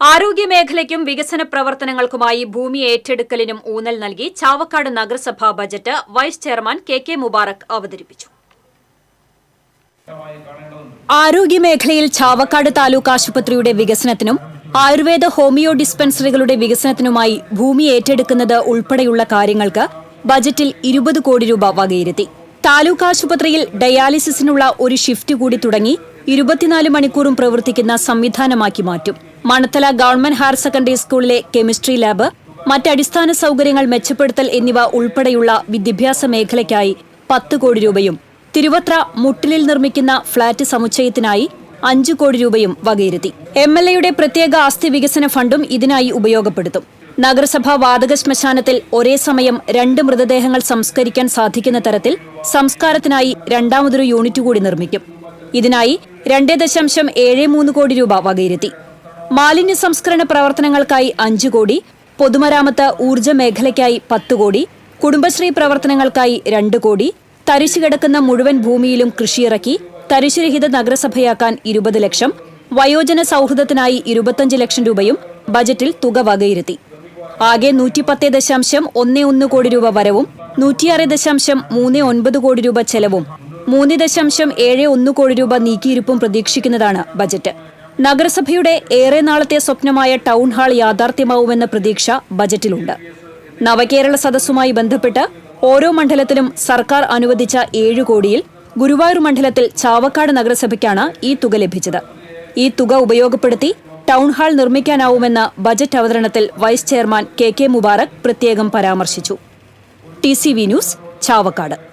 ആരോഗ്യമേഖലയ്ക്കും വികസന പ്രവർത്തനങ്ങൾക്കുമായി ഭൂമി ഏറ്റെടുക്കലിനും ഊന്നൽ നൽകി ചാവക്കാട് നഗരസഭാ budget vice chairman K K Mubarak അവതരിപ്പിച്ചു. ആരോഗ്യമേഖലയിൽ ചാവക്കാട് താലൂക്ക് ആശുപത്രിയുടെ വികസനത്തിനും ആയുർവേദ ഹോമിയോ ഡിസ്പെൻസറികളുടെ വികസനത്തിനുമായി ഭൂമി ഏറ്റെടുക്കുന്നത് ഉൾപ്പെടെയുള്ള കാര്യങ്ങൾക്ക് ബജറ്റിൽ ഇരുപത് കോടി രൂപ വകയിരുത്തി. താലൂക്ക് ആശുപത്രിയിൽ ഡയാലിസിസിനുള്ള ഒരു ഷിഫ്റ്റ് കൂടി തുടങ്ങി ഇരുപത്തിനാല് മണിക്കൂറും പ്രവർത്തിക്കുന്ന സംവിധാനമാക്കി മാറ്റും. മണത്തല ഗവൺമെന്റ് ഹയർ സെക്കൻഡറി സ്കൂളിലെ കെമിസ്ട്രി ലാബ് മറ്റടിസ്ഥാന സൗകര്യങ്ങൾ മെച്ചപ്പെടുത്തൽ എന്നിവ ഉൾപ്പെടെയുള്ള വിദ്യാഭ്യാസ മേഖലയ്ക്കായി പത്ത് കോടി രൂപയും തിരുവത്ര മുട്ടിലിൽ നിർമ്മിക്കുന്ന ഫ്ളാറ്റ് സമുച്ചയത്തിനായി അഞ്ച് കോടി രൂപയും വകയിരുത്തി. എം എൽ എയുടെ പ്രത്യേക ആസ്തി വികസന ഫണ്ടും ഇതിനായി ഉപയോഗപ്പെടുത്തും. നഗരസഭാ വാതക ശ്മശാനത്തിൽ ഒരേ സമയം രണ്ട് മൃതദേഹങ്ങൾ സംസ്കരിക്കാൻ സാധിക്കുന്ന തരത്തിൽ സംസ്കാരത്തിനായി രണ്ടാമതൊരു യൂണിറ്റ് കൂടി നിർമ്മിക്കും. ഇതിനായി രണ്ട് ദശാംശം ഏഴ് മൂന്ന് കോടി രൂപ വകയിരുത്തി. മാലിന്യ സംസ്കരണ പ്രവർത്തനങ്ങൾക്കായി അഞ്ച് കോടി പൊതുമരാമത്ത് ഊർജ മേഖലയ്ക്കായി പത്ത് കോടി കുടുംബശ്രീ പ്രവർത്തനങ്ങൾക്കായി രണ്ട് കോടി തരിശു കിടക്കുന്ന മുഴുവൻ ഭൂമിയിലും കൃഷിയിറക്കി തരിശുരഹിത നഗരസഭയാക്കാൻ ഇരുപത് ലക്ഷം വയോജന സൗഹൃദത്തിനായി ഇരുപത്തഞ്ച് ലക്ഷം രൂപയും ബജറ്റിൽ തുക വകയിരുത്തി. ആകെ നൂറ്റിപ്പത്ത് ദശാംശം ഒന്ന് ഒന്ന് കോടി രൂപ വരവും നൂറ്റിയാറ് ദശാംശം മൂന്ന് ഒൻപത് കോടി രൂപ ചെലവും മൂന്ന് ദശാംശം ഏഴ് ഒന്ന് കോടി രൂപ നീക്കിയിരുപ്പും പ്രതീക്ഷിക്കുന്നതാണ് ബജറ്റ്. നഗരസഭയുടെ ഏറെ നാളത്തെ സ്വപ്നമായ ടൗൺ ഹാൾ യാഥാർത്ഥ്യമാവുമെന്ന പ്രതീക്ഷ ബജറ്റിലുണ്ട്. നവകേരള സദസ്സുമായി ബന്ധപ്പെട്ട് ഓരോ മണ്ഡലത്തിലും സർക്കാർ അനുവദിച്ച ഏഴ് കോടിയിൽ ഗുരുവായൂർ മണ്ഡലത്തിൽ ചാവക്കാട് നഗരസഭയ്ക്കാണ് ഈ തുക ലഭിച്ചത്. ഈ തുക ഉപയോഗപ്പെടുത്തി ടൗൺ ഹാൾ നിർമ്മിക്കാനാവുമെന്ന് budget അവതരണത്തിൽ vice chairman K K Mubarak പ്രത്യേകം പരാമർശിച്ചു. T C V news Chavakkad.